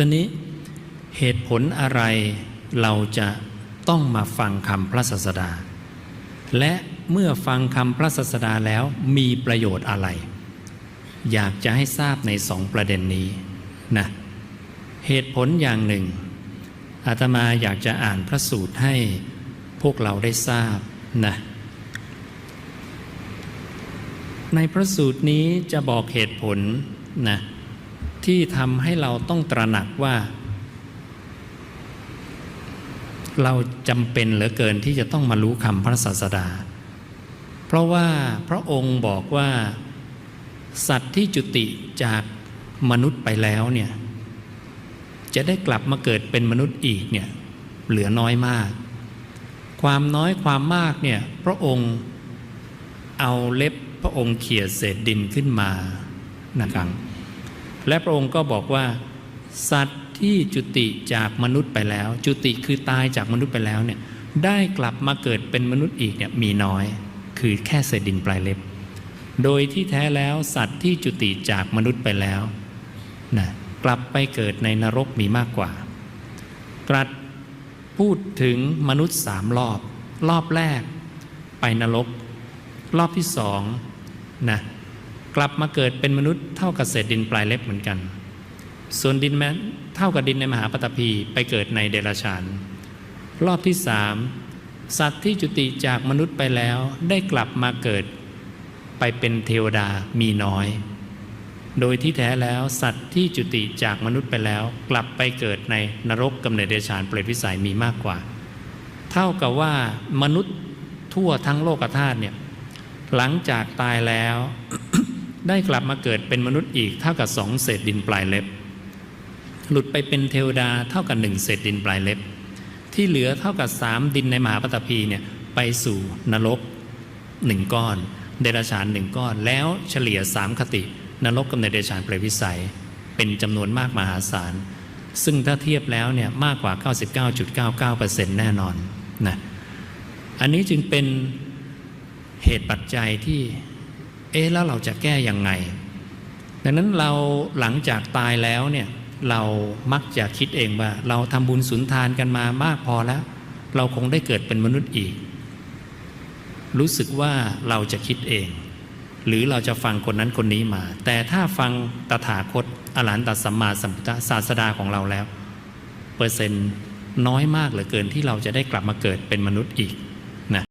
ตอนนี้เหตุผลอะไรเราจะต้องมาฟังคำพระศาสดา และเมื่อฟังคำพระศาสดาแล้วมีประโยชน์อะไร อยากจะให้ทราบในสองประเด็นนี้นะเหตุผลอย่างหนึ่ง อาตมาอยากจะอ่านพระสูตรให้พวกเราได้ทราบนะในพระสูตรนี้จะบอกเหตุผลนะ ที่ทำให้เราต้องตระหนักว่า เราจำเป็นเหลือเกินที่จะต้องมารู้คำพระศาสดา เพราะว่าพระองค์บอกว่าสัตว์ที่จุติจากมนุษย์ไปแล้วเนี่ยจะได้กลับมาเกิดเป็นมนุษย์อีกเนี่ยเหลือน้อยมาก ความน้อยความมากเนี่ยพระองค์เอาเล็บพระองค์เขี่ยเศษดินขึ้นมานะครับ และพระองค์ก็บอกว่า สัตว์ที่จุติจากมนุษย์ไปแล้ว จุติคือตายจากมนุษย์ไปแล้วเนี่ยได้กลับมาเกิดเป็นมนุษย์อีกเนี่ยมีน้อย คือแค่เศษดินปลายเล็บ โดยที่แท้แล้วสัตว์ที่จุติจากมนุษย์ไปแล้วนะกลับไปเกิดในนรกมีมากกว่า ตรัสพูดถึงมนุษย์สามรอบ รอบแรก ไปนรก รอบที่สองนะ กลับมาเกิดเป็นมนุษย์เท่ากับเศษดินปลายเล็บเหมือนกัน ส่วนดินแม้เท่ากับดินในมหาปฐพีไปเกิดในเดรัจฉาน รอบที่สามสัตว์ที่จุติจากมนุษย์ไปแล้วได้กลับมาเกิดไปเป็นเทวดามีน้อย โดยที่แท้แล้วสัตว์ที่จุติจากมนุษย์ไปแล้ว กลับไปเกิดในนรกกำเนิดเดรัจฉานเปรตวิสัยมีมากกว่า เท่ากับว่ามนุษย์ทั่วทั้งโลกธาตุเนี่ยหลังจากตายแล้ว ได้กลับมาเกิดเป็นมนุษย์อีกเท่ากับสองเศษดินปลายเล็บ หลุดไปเป็นเทวดาเท่ากับหนึ่งเศษดินปลายเล็บ ที่เหลือเท่ากับสามดินในมหาปฐพีเนี่ยไปสู่นรกหนึ่งก้อน เดรัจฉานหนึ่งก้อน แล้วเฉลี่ยสามคติ นรกกำเนิดเดรัจฉานเปรตวิสัย เป็นจำนวนมากมหาศาล ซึ่งถ้าเทียบแล้วเนี่ยมากกว่า 99.99%แน่นอนนะอันนี้จึงเป็นเหตุปัจจัยที่ อ๊ะแล้วเราจะแก้ยังไง ดังนั้นเราหลังจากตายแล้วเนี่ยเรามักจะคิดเองว่า เราทำบุญสุนทานกันมามากพอแล้ว เราคงได้เกิดเป็นมนุษย์อีก รู้สึกว่าเราจะคิดเอง หรือเราจะฟังคนนั้นคนนี้มา แต่ถ้าฟังตถาคตอรหันตสัมมาสัมพุทธศาสดาของเราแล้ว เปอร์เซ็นต์น้อยมากเหลือเกินที่เราจะได้กลับมาเกิดเป็นมนุษย์อีก